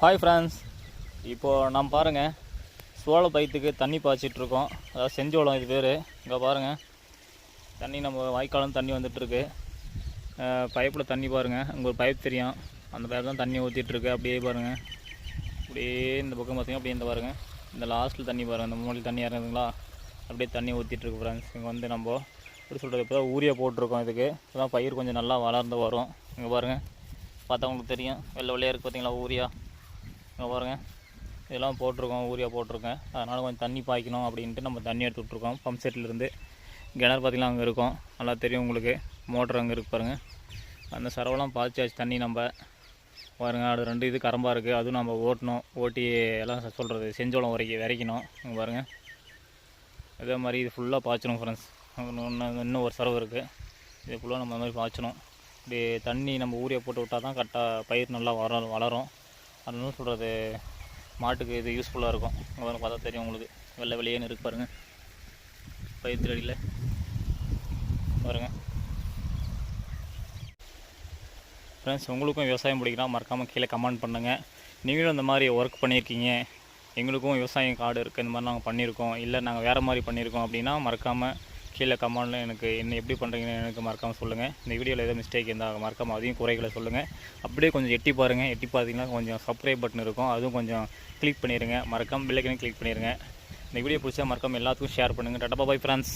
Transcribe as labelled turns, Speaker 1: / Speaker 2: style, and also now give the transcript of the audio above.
Speaker 1: Hi friends இப்போது நம்ம பாருங்கள் சோள பயித்துக்கு தண்ணி பாய்ச்சிட்ருக்கோம் அதாவது செஞ்சோளம் இது பேர். இங்கே பாருங்கள் தண்ணி நம்ம வாய்க்காலம் தண்ணி வந்துட்டுருக்கு. பைப்பில் தண்ணி பாருங்கள் அங்கே ஒரு பைப் தெரியும். அந்த பைப் தான் தண்ணி ஊற்றிட்டுருக்கு அப்படியே பாருங்கள் அப்படியே இந்த பக்கம் பார்த்தீங்கன்னா அப்படியே இந்த பாருங்கள் இந்த லாஸ்ட்டில் தண்ணி பாருங்கள் இந்த மூலையில் தண்ணி இறங்குதுங்களா? அப்படியே தண்ணி ஊற்றிட்டுருக்கு ஃப்ரெண்ட்ஸ் இங்கே வந்து நம்ம எப்படி சொல்கிறது இப்போ தான் ஊரியா போட்டிருக்கோம் இதுக்கு. இப்போ பயிர் கொஞ்சம் நல்லா வளர்ந்து வரும். இங்கே பாருங்கள் பார்த்தா உங்களுக்கு தெரியும். வெள்ளை வெள்ளையாக இருக்குது பார்த்தீங்களா ஊரியா? இங்கே பாருங்கள் இதெல்லாம் போட்டிருக்கோம் ஊரியா போட்டிருக்கேன். அதனால் கொஞ்சம் தண்ணி பாய்க்கணும் அப்படின்ட்டு நம்ம தண்ணி எடுத்து விட்ருக்கோம் பம்ப் செட்லேருந்து கிணறு பார்த்திங்கன்னா அங்கே இருக்கும். நல்லா தெரியும் உங்களுக்கு. மோட்டர் அங்கே இருக்கு பாருங்கள் அந்த சரவெல்லாம் பாய்ச்சாச்சு தண்ணி நம்ம. பாருங்க அது ரெண்டு இது கரம்பாக இருக்குது அதுவும் நம்ம ஓட்டணும். ஓட்டி எல்லாம் சொல்கிறது செஞ்சோளம் வரைக்கும் விரைக்கணும். இங்கே பாருங்கள் அதே மாதிரி இது ஃபுல்லாக பாய்ச்சணும் ஃப்ரெண்ட்ஸ் இன்னும் இன்னும் ஒரு சரவு இருக்குது இது ஃபுல்லாக நம்ம அந்த மாதிரி பாய்ச்சணும். இப்படி தண்ணி நம்ம ஊரியை போட்டு விட்டால் தான் கரெக்டாக பயிர் நல்லா வர வளரும். அதனால சொல்கிறது மாட்டுக்கு இது யூஸ்ஃபுல்லாக இருக்கும். இங்க பார்த்தா தெரியும் உங்களுக்கு. வெள்ளை வெளியேன்னு இருக்கு பாருங்கள் பயிர் அடியில் பாருங்கள் ஃப்ரெண்ட்ஸ் உங்களுக்கும் விவசாயம் பிடிக்கலாம் மறக்காமல் கீழே கமெண்ட் பண்ணுங்கள் நீங்களும் இந்த மாதிரி ஒர்க் பண்ணியிருக்கீங்க. எங்களுக்கும் விவசாயம் காடு இருக்குது இந்த மாதிரி நாங்கள் பண்ணியிருக்கோம். இல்லை நாங்கள் வேறு மாதிரி பண்ணியிருக்கோம் அப்படின்னா மறக்காமல் கீழே கமெண்டில் எனக்கு என்ன எப்படி பண்ணுறீங்கன்னு எனக்கு மறக்காமல் சொல்லுங்கள் இந்த வீடியோவில் எதாவது மிஸ்டேக் இருந்தால் மறக்காமல் அதையும் குறைகளை சொல்லுங்கள் அப்படியே கொஞ்சம் எட்டி பாருங்கள் எட்டி பார்த்தீங்கன்னா கொஞ்சம் சப்ஸ்கிரைப் பட்டன் இருக்கும். அதுவும் கொஞ்சம் கிளிக் பண்ணிடுங்க மறக்காமல் பில்லைக்கனே கிளிக் பண்ணிடுங்க இந்த வீடியோ பிடிச்சா மறக்காமல் எல்லாத்துக்கும் ஷேர் பண்ணுங்கள் டட்டா பாய் ஃப்ரெண்ட்ஸ்